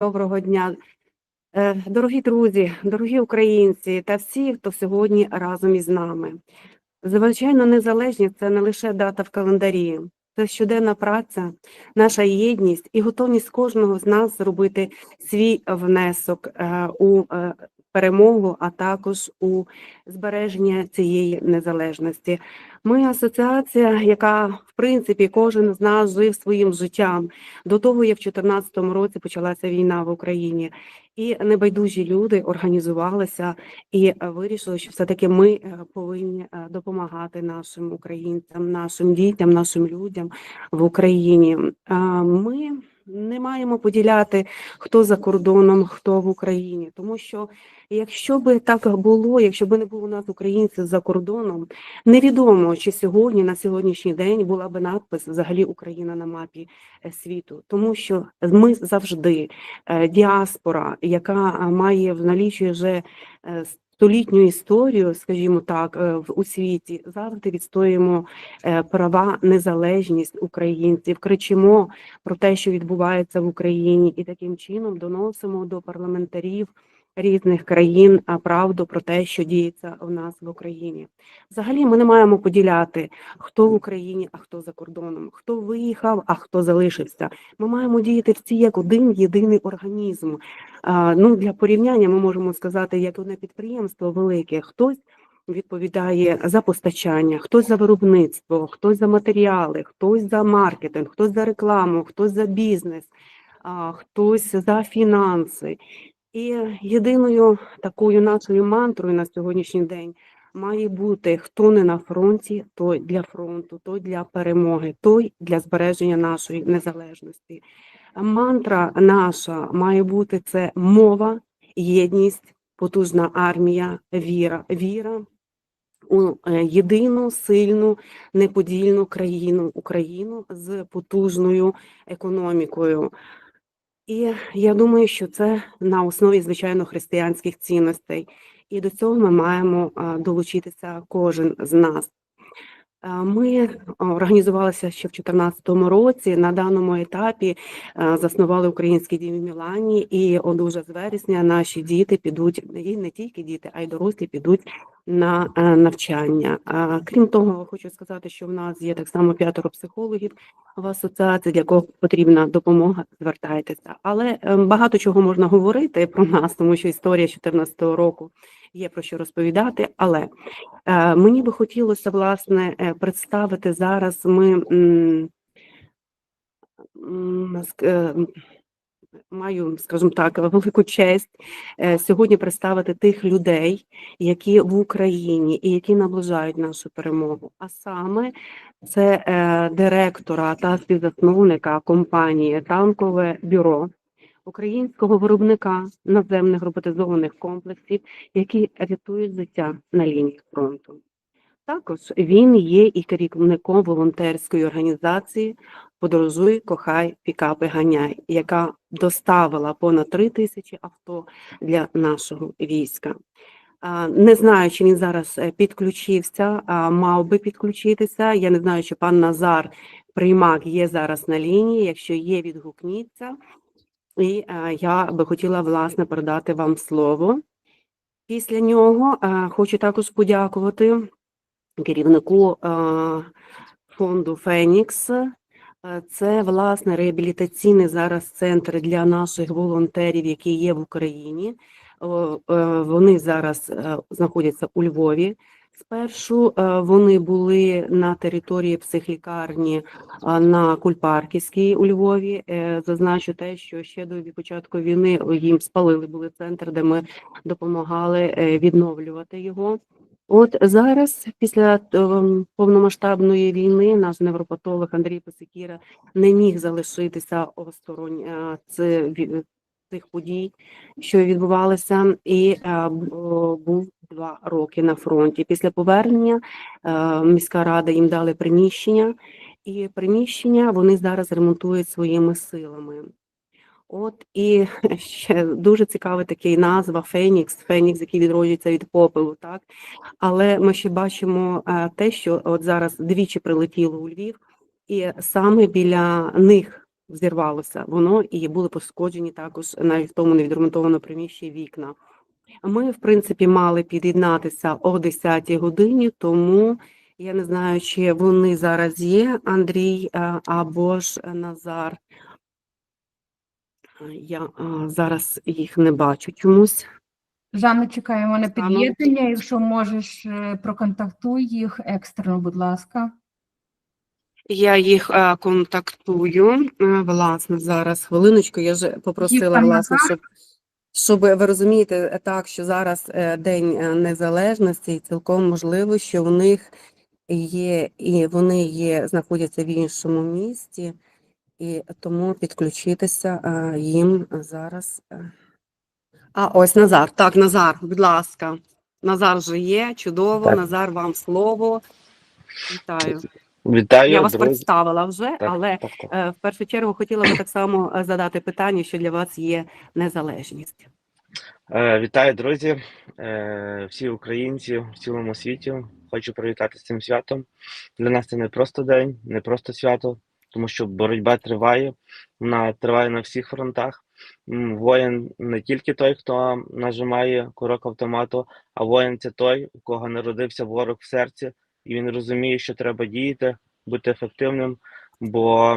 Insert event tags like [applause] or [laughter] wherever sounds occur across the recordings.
Доброго дня, Е, дорогі друзі, дорогі українці та всі, хто сьогодні разом із нами. Звичайно, незалежність це не лише дата в календарі, це щоденна праця, наша єдність і готовність кожного з нас зробити свій внесок е, у е, перемогу, а також у збереження цієї незалежності. Ми асоціація, яка в принципі кожен з нас жив своїм життям до того, як в 2014 році почалася війна в Україні, і небайдужі люди організувалися і вирішили, що все таки ми е, повинні е, допомагати нашим українцям, нашим дітям, нашим людям в Україні. Ми не маємо поділяти хто за кордоном, хто в Україні, тому що якщо би так було, якщо б не було нас українців за кордоном, невідомо чи сьогодні на сьогоднішній день була би надпис взагалі Україна на мапі е, світу, тому що ми завжди е, діаспора, яка е, має в налічі вже столітню історію, скажімо так, е, в у світі. Завжди відстоюємо е, права, незалежність українців, кричимо про те, що відбувається в Україні, і таким чином доносимо до парламентарів різних країн правду про те, що діється в нас в Україні. Взагалі, ми не маємо поділяти, хто в Україні, а хто за кордоном, хто виїхав, а хто залишився. Ми маємо діяти всі як один єдиний організм. Ну для порівняння ми можемо сказати, як одне підприємство велике, хтось. Відповідає за постачання, хтось за виробництво, хтось за матеріали, хтось за маркетинг, хтось за рекламу, хтось за бізнес, хтось за фінанси. І єдиною такою нашою мантрою на сьогоднішній день має бути хто не на фронті, той для фронту, той для перемоги, той для збереження нашої незалежності. Мантра наша має бути це мова, єдність, потужна армія, віра, віра у е, єдину сильну неподільну країну Україну з потужною економікою. І я думаю, що це на основі звичайно християнських цінностей, і до цього ми маємо долучитися кожен з нас. Ми організувалися ще в 2014 році. На даному етапі заснували український дім в Мілані, і от уже з вересня наші діти підуть і не тільки діти, а й дорослі підуть на е, навчання. Крім того, хочу сказати, що в нас є так само п'ятеро психологів в асоціації, для кого потрібна допомога, звертайтеся. Але е, багато чого можна говорити про нас, тому що історія 2014 року є про що розповідати. Але е, мені би хотілося власне представити зараз. Ми маю, скажімо так, велику честь е, сьогодні представити тих людей, які в Україні і які наближають нашу перемогу. А саме це е, директора та співзасновника компанії Танкове бюро українського виробника наземних роботизованих комплексів, які рятують життя на лінії фронту. Також він є і керівником волонтерської організації Подорожуй, кохай, пікапи, ганяй, яка доставила понад три тисячі авто для нашого війська. Не знаю, чи він зараз е, підключився, мав би підключитися. Я не знаю, чи пан Назар Приймак є зараз на лінії. Якщо є, відгукніться. І е, я би хотіла власне передати вам слово. Після нього е, хочу також подякувати керівнику е, фонду Фенікс. Е, Це власне реабілітаційний зараз центр для наших волонтерів, які є в Україні. Е, Вони зараз знаходяться у Львові. Спершу вони були на території психлікарні на Кульпарківській у Львові. Зазначу те, що ще до початку війни їм спалили були центр, де ми допомагали відновлювати його. От зараз, після ем, повномасштабної війни, наш невропатолог Андрій Пасикіра не міг залишитися осторонь е, цих подій, що відбувалися, і е, був два роки на фронті. Після повернення е, міська рада їм дали приміщення, і приміщення вони зараз ремонтують своїми силами. От і [laughs] ще дуже цікавий такий назва Фенікс, Фенікс, який відроджується від попелу, так але ми ще бачимо е, те, що от зараз двічі прилетіло у Львів, і саме біля них взірвалося воно і були пошкоджені також навіть в тому невідремонтованому приміщенні вікна. Ми, в принципі, мали під'єднатися о 10 годині, тому я не знаю, чи вони зараз є, Андрій е, або ж Назар. Я е, зараз їх не бачу чомусь. Жанна, чекаємо на Стану. під'єднання. Якщо можеш, е, проконтактуй їх екстрено, будь ласка. Я їх е, контактую. Е, Власне, зараз хвилиночку. Я вже попросила, власне, щоб, щоб ви розумієте е, так, що зараз День Незалежності, і цілком можливо, що в них є, і вони є, знаходяться в іншому місті, і тому підключитися е, їм зараз. е. А ось Назар. Так, Назар, будь ласка. Назар вже є, чудово. Так. Назар, вам слово. Вітаю. Вітаю, Я вас друзі. представила вже, Так, але так, так. е, в першу чергу хотіла би так само задати питання, що для вас є незалежність. Вітаю, друзі, всі українці в цілому світі. Хочу привітати з цим святом. Для нас це не просто день, не просто свято, тому що боротьба триває. Вона триває на всіх фронтах. Воїн не тільки той, хто нажимає курок автомату, а воїн це той, у кого народився ворог в серці, і він розуміє, що треба діяти, бути ефективним, бо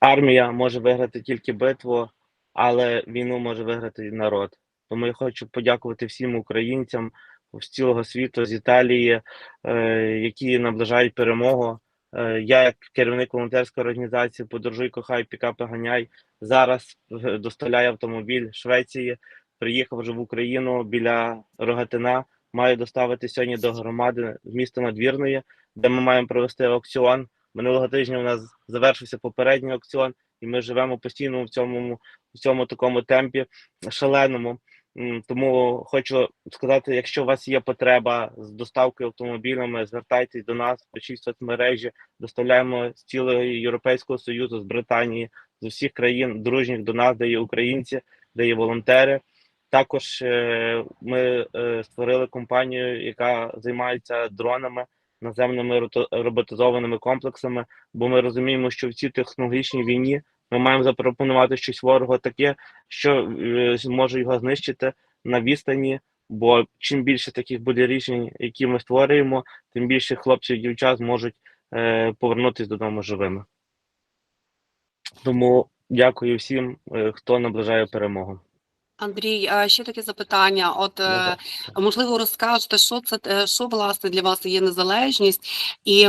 армія може виграти тільки битву, але війну може виграти народ. Тому я хочу подякувати всім українцям з цілого світу, з Італії, е, які наближають перемогу. Е, я, як керівник волонтерської організації Подорожуй, кохай, пікапи ганяй, зараз е, доставляю автомобіль Швеції. Приїхав вже в Україну біля Рогатина. Маю доставити сьогодні до громади міста Надвірної, де ми маємо провести аукціон. Минулого тижня у нас завершився попередній аукціон, і ми живемо постійно в цьому в цьому такому темпі шаленому. Тому хочу сказати, якщо у вас є потреба з доставкою автомобілями, звертайтесь до нас, пишіть в соцмережі, доставляємо з цілого Європейського Союзу, з Британії, з усіх країн дружніх до нас, де є українці, де є волонтери. Також е, ми е, створили компанію, яка займається дронами, наземними роботизованими комплексами, бо ми розуміємо, що в цій технологічній війні ми маємо запропонувати щось ворогу таке, що е, зможе його знищити на відстані. Бо чим більше таких буде рішень, які ми створюємо, тим більше хлопців і дівчат зможуть е, повернутися додому живими. Тому дякую всім, е, хто наближає перемогу. Андрій, а ще таке запитання. От е, можливо, розкажете, що це е, що власне для вас є незалежність, і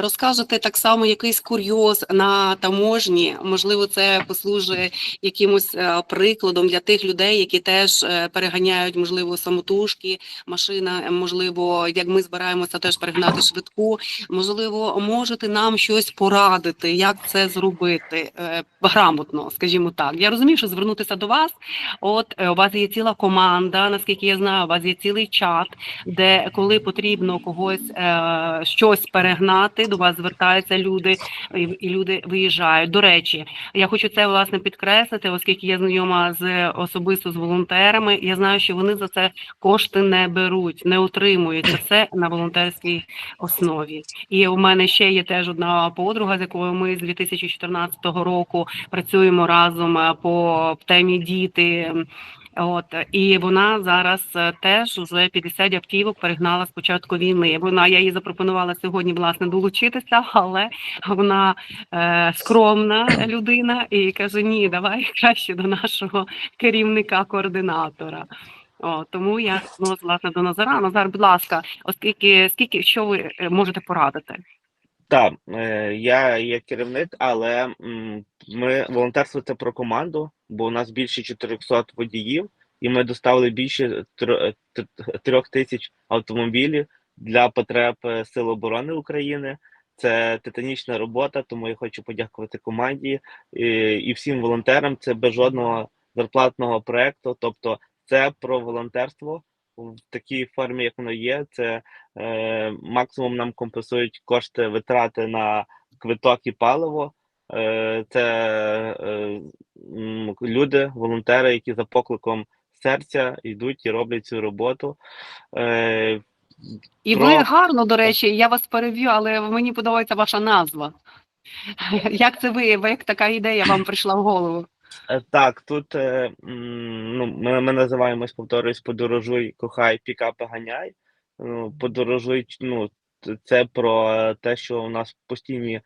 розкажете так само якийсь курйоз на таможні. Можливо, це послужить якимось е, прикладом для тих людей, які теж е, переганяють, можливо, самотужки, машина, е, можливо, як ми збираємося теж перегнати швидку. Можливо, можете нам щось порадити, як це зробити е, грамотно, скажімо так. Я розумію, що звернутися до вас. От е, у вас є ціла команда, наскільки я знаю, у вас є цілий чат, де коли потрібно когось е, щось перегнати, до вас звертаються люди, і, і люди виїжджають. До речі, я хочу це власне підкреслити, оскільки я знайома з особисто з волонтерами. Я знаю, що вони за це кошти не беруть, не отримують це все на волонтерській основі. І у мене ще є теж одна подруга, з якою ми з 2014 року працюємо разом е, по темі діти. От і вона зараз е, теж вже 50 автівок перегнала з початку війни. Вона я їй запропонувала сьогодні власне долучитися, [laughs] але вона е, скромна людина і каже: Ні, давай [laughs] краще до нашого керівника-координатора. О, тому я ну, власне до Назара. Назар, будь ласка, оскільки скільки що ви е, можете порадити? Так, е, я є керівник, але ми волонтерство це про команду, бо у нас більше 400 водіїв, і ми доставили більше тр- трьох тисяч автомобілів для потреб е, Сил оборони України. Це титанічна робота, тому я хочу подякувати команді і, і всім волонтерам. Це без жодного зарплатного проекту. Тобто, це про волонтерство в такій формі, як воно є. Це е, максимум нам компенсують кошти витрати на квиток і паливо. Е, це е, люди, волонтери, які за покликом серця йдуть і роблять цю роботу. Е, І Про- ви гарно, до речі, я вас переб'ю, але мені подобається ваша назва. [laughs] Як це ви як така ідея вам прийшла в голову? Е, Так, тут е, ну, ми, ми називаємось, повторюсь, подорожуй, кохай, пікапи ганяй. Ну, подорожуй, ну, це про е, те, що у нас постійні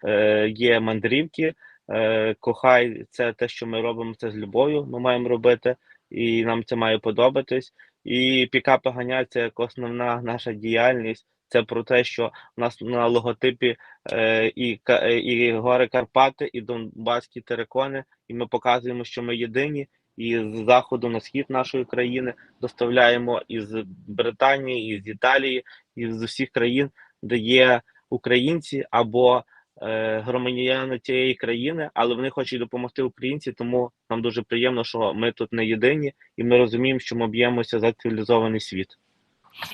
є мандрівки. Кохай, це те, що ми робимо, це з любов'ю. Ми маємо робити, і нам це має подобатись. І пікапи ганяй це як основна наша діяльність. Це про те, що у нас на логотипі е, і, е, і гори Карпати, і Донбаські терикони, і ми показуємо, що ми єдині. І з заходу на схід нашої країни доставляємо із Британії, із Італії, і з усіх країн, де є українці або е, громадяни цієї країни, але вони хочуть допомогти українці. Тому нам дуже приємно, що ми тут не єдині, і ми розуміємо, що ми б'ємося за цивілізований світ.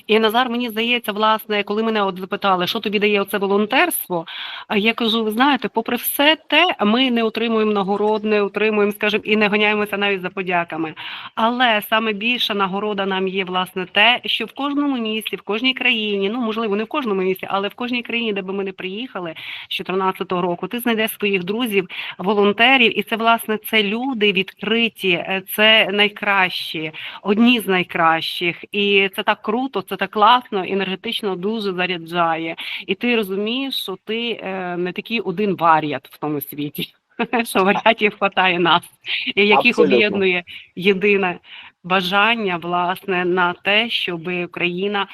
І Назар, мені здається, власне, коли мене от запитали, що тобі дає оце волонтерство, а я кажу: ви знаєте, попри все те, ми не отримуємо нагород, не отримуємо, скажімо, і не ганяємося навіть за подяками. Але саме більша нагорода нам є власне те, що в кожному місті, в кожній країні, ну можливо, не в кожному місті, але в кожній країні, де би ми не приїхали з 2014 року, ти знайдеш своїх друзів, волонтерів, і це власне це люди відкриті, е, це найкращі одні з найкращих, і це так круто, це так класно, енергетично дуже заряджає. І ти розумієш, що ти е, не такий один варіат в тому світі. [laughs] Що варіатів хватає нас, і яких об'єднує єдине бажання власне на те, щоб Україна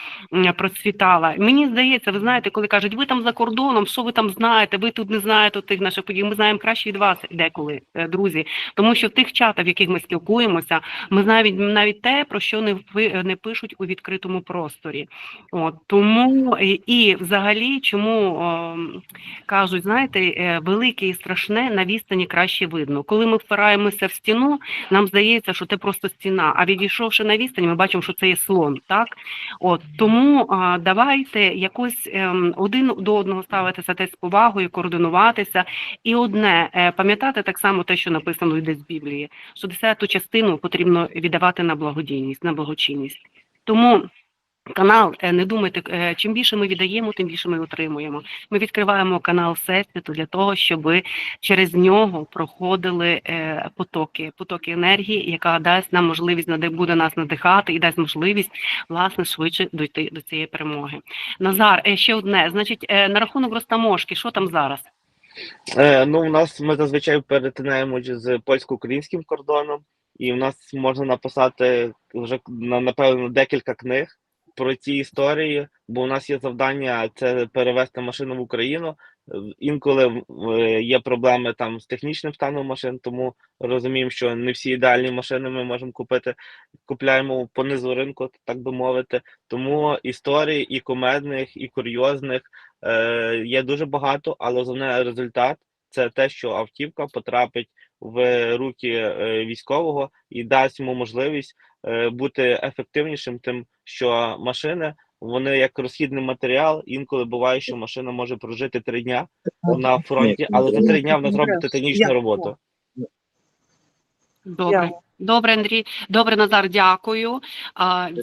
процвітала. Мені здається, ви знаєте, коли кажуть, ви там за кордоном, що ви там знаєте, ви тут не знаєте тих наших подій. Ми знаємо краще від вас деколи, е, друзі, тому що в тих чатах, в яких ми спілкуємося, ми навіть навіть те, про що не не пишуть у відкритому просторі. От тому і, взагалі, чому ем, кажуть, знаєте, е, велике і страшне на відстані краще видно. Коли ми впираємося в стіну, нам здається, що це просто стіна. А відійшовши на відстані, ми бачимо, що це є слон. Так, от тому а, давайте якось ем, один до одного ставитися теж з повагою, координуватися. І одне е, пам'ятати так само те, що написано десь в Біблії, що десяту частину потрібно віддавати на благодійність, на благочинність. Тому канал, е, не думайте, е, чим більше ми віддаємо, тим більше ми отримуємо. Ми відкриваємо канал Всесвіту для того, щоб через нього проходили е, потоки, потоки енергії, яка дасть нам можливість буде нас надихати і дасть можливість власне швидше дойти до цієї перемоги. Назар, ще одне. Значить, на рахунок Ростамошки, що там зараз? Е, ну, у нас ми зазвичай перетинаємо з польсько-українським кордоном, і в нас можна написати вже напевно декілька книг про ці історії, бо у нас є завдання це перевести машину в Україну. Інколи е, є проблеми там з технічним станом машин, тому розуміємо, що не всі ідеальні машини ми можемо купити. Купляємо по низу ринку, так би мовити. Тому історій і кумедних, і курйозних е, є дуже багато, але основне результат це те, що автівка потрапить в руки е, військового і дасть йому можливість бути ефективнішим, тим, що машини вони як розхідний матеріал. Інколи буває, що машина може прожити три дня на фронті, але за три дня вона зробить титанічну роботу. Добре. Добре, Андрій. Добре, Назар, дякую.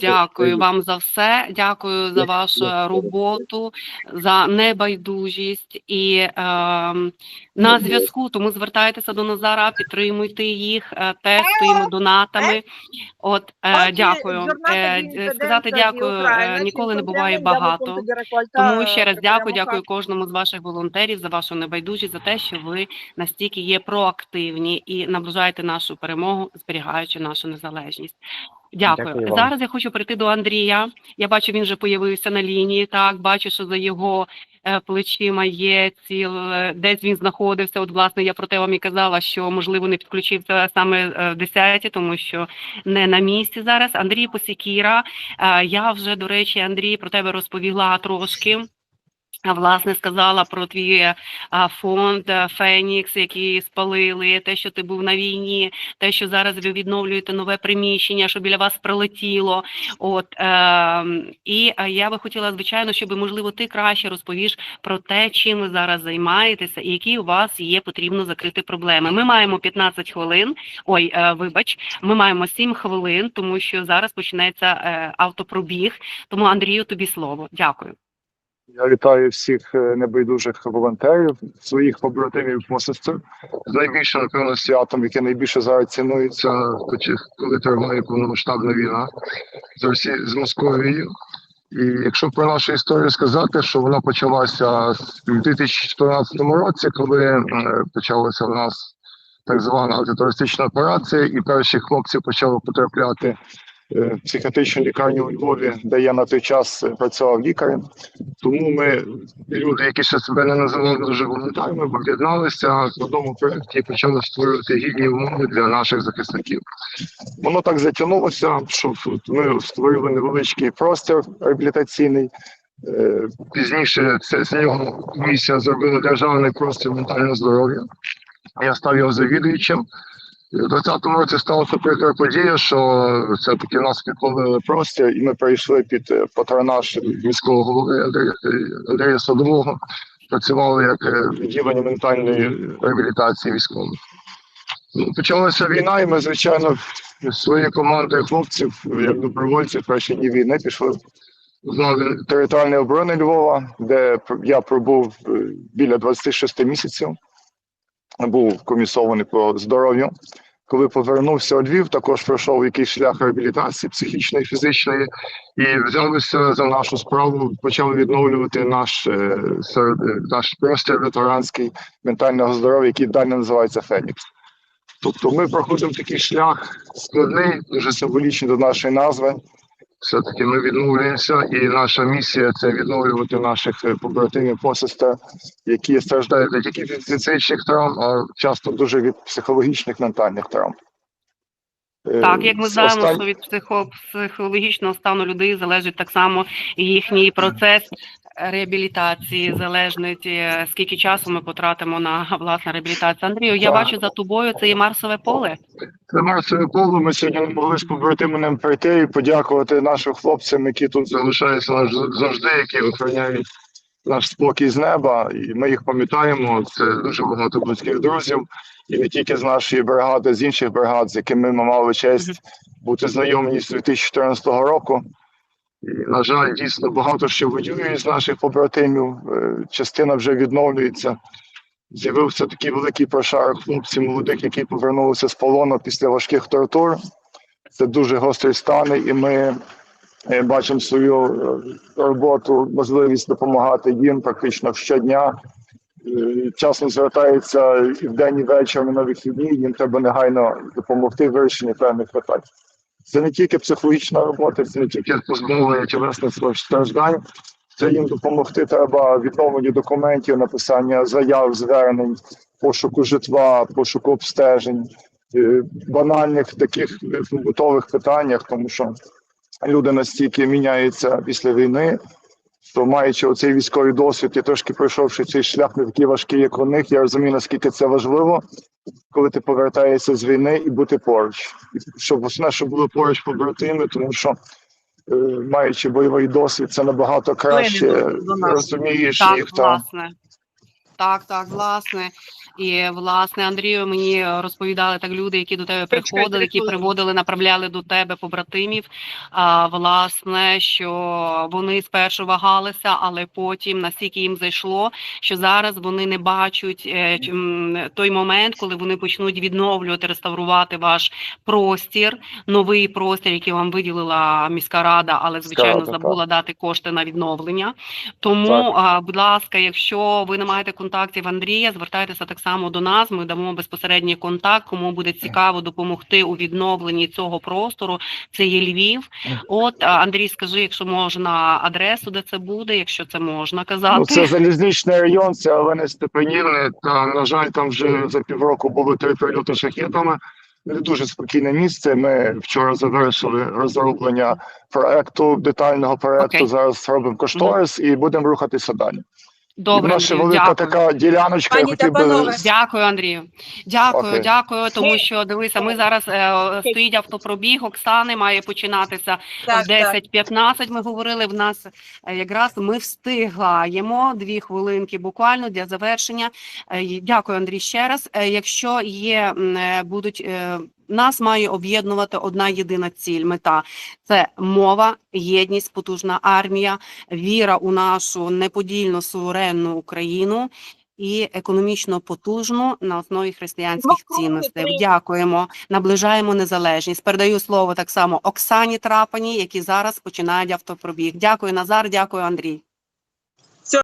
Дякую вам за все. Дякую за вашу роботу, за небайдужість і ем, на зв'язку. Тому звертайтеся до Назара, підтримуйте їх, е, теж своїми донатами. От е, дякую. Е, Сказати дякую е, ніколи не буває багато. Тому ще раз дякую, дякую кожному з ваших волонтерів за вашу небайдужість, за те, що ви настільки є проактивні і наближаєте нашу перемогу, зберігаючи нашу незалежність. Дякую. Дякую. Зараз я хочу прийти до Андрія. Я бачу, він вже появився на лінії. Так, бачу, що за його е, плечима є ціл, е, десь він знаходився. От, власне, я про те вам і казала, що можливо не підключився саме е, в 10, тому що не на місці зараз. Андрій Посікіра. Е, Я вже, до речі, Андрій, про тебе розповіла трошки. Власне, сказала про твій а, фонд Фенікс, який спалили, те, що ти був на війні, те, що зараз ви відновлюєте нове приміщення, що біля вас прилетіло. От е, і я би хотіла, звичайно, щоб можливо ти краще розповіш про те, чим ви зараз займаєтеся, і які у вас є потрібно закрити проблеми. Ми маємо 15 хвилин. Ой, е, вибач, ми маємо 7 хвилин, тому що зараз почнеться е, автопробіг. Тому Андрію, тобі слово. Дякую. Я вітаю всіх е, небайдужих волонтерів, своїх побратимів посестер з найбільшим напевно святом, яке найбільше зараз цінується, коли триває повномасштабна війна з Росі з Московією. І якщо про нашу історію сказати, що вона почалася в 2014 році, коли е, почалася в нас так звана антитерористична операція, і перші хлопці почали потрапляти психіатричну лікарню у Львові, де я на той час е, працював лікарем. Тому ми, люди, які ще себе не називали дуже волонтерами, об'єдналися в одному проєкті і почали створювати гідні умови для наших захисників. Воно так затягнулося, що ми створили невеличкий простір реабілітаційний. Е, Пізніше це з нього місія зробила державний простір ментального здоров'я. Я став його завідуючим. У 20-му році сталася прикра подія, що все-таки нас підпалили простір, і ми перейшли під е, патронаж міського голови Андрія, Садового. Працювали як е, відділення ментальної реабілітації військових. Ну, Почалася війна, і ми, звичайно, своєю командою хлопців, як добровольців, перші дні війни пішли в територіальної оборони Львова, де я пробув е, біля 26 місяців. Був комісований по здоров'ю. Коли повернувся у Львів, також пройшов якийсь шлях реабілітації психічної, фізичної, і взялися за нашу справу, почали відновлювати наш, е, серед- е, наш простір ветеранський ментального здоров'я, який далі називається Фенікс. Тобто ми проходимо такий шлях складний, дуже символічний до нашої назви. Все-таки ми відновлюємося, і наша місія це відновлювати наших е, побратимів посестер, які страждають не тільки від фізичних травм, а часто дуже від психологічних ментальних травм. Е, Так, як ми знаємо, що від психо- психологічного стану людей залежить так само їхній процес реабілітації, залежить е, скільки часу ми потратимо на власне реабілітацію. Андрію, я Так. бачу за тобою це є Марсове поле. Це Марсове поле. Ми сьогодні не могли з побратимам прийти і подякувати нашим хлопцям, які тут залишаються завжди, які охороняють наш спокій з неба. І ми їх пам'ятаємо. Це дуже багато близьких друзів, і не тільки з нашої бригади, з інших бригад, з якими ми мали честь бути знайомі з 2014 року. І, на жаль, дійсно багато що воює з наших побратимів. е, Частина вже відновлюється. З'явився такий великий прошарок хлопців молодих, які повернулися з полону після важких тортур. Це дуже гострий стан, і ми е, бачимо свою е, роботу, можливість допомагати їм практично щодня. Е, Часно звертаються і вдень, і ввечері на вихідні. Їм треба негайно допомогти в вирішенні певних питань. Це не тільки психологічна робота, це не тільки позбавлення тілесних страждань. Це їм допомогти треба відновленню документів, написання заяв, звернень, пошуку житла, пошуку обстежень, е, банальних таких е, побутових питаннях, тому що люди настільки міняються після війни, що маючи оцей військовий досвід і трошки пройшовши цей шлях не такий важкий, як у них, я розумію, наскільки це важливо, коли ти повертаєшся з війни і бути поруч. І щоб основне, щоб були поруч побратими, тому що маючи бойовий досвід, це набагато краще розумієш Так, їх там. Так, так, власне. І власне, Андрію, мені розповідали так люди, які до тебе приходили, які приводили, направляли до тебе побратимів. А власне, що вони спершу вагалися, але потім настільки їм зайшло, що зараз вони не бачать е, той момент, коли вони почнуть відновлювати, реставрувати ваш простір, новий простір, який вам виділила міська рада, але звичайно забула дати кошти на відновлення. Тому, а, будь ласка, якщо ви не маєте контактів Андрія, звертайтеся так само до нас. Ми дамо безпосередній контакт. Кому буде цікаво допомогти у відновленні цього простору, це є Львів. От Андрій, скажи, якщо можна адресу, де це буде, якщо це можна казати. Ну, це залізничний район, це Олени Степанівни. Та на жаль, там вже за півроку було три прильоти шахетами. Не дуже спокійне місце. Ми вчора завершили розроблення проекту, детального проекту. Окей. Зараз робимо кошторис і будемо рухатися далі. Добре, Андрію, велика дякую. така діляночка. Пані я хотів би. Дякую, Андрію. Дякую, Окей. дякую. Тому що дивися, ми зараз е, стоїть автопробіг. Оксани має починатися Так, в 10-15 ми говорили. В нас е, якраз ми встигаємо дві хвилинки буквально для завершення. Е, Дякую, Андрій, ще раз. Е, Якщо є е, будуть. е, Нас має об'єднувати одна єдина ціль, мета це мова, єдність, потужна армія, віра у нашу неподільну суверенну Україну і економічно потужну на основі християнських цінностей. Дякуємо, наближаємо незалежність. Передаю слово так само Оксані Трапані, які зараз починають автопробіг. Дякую, Назар. Дякую, Андрій.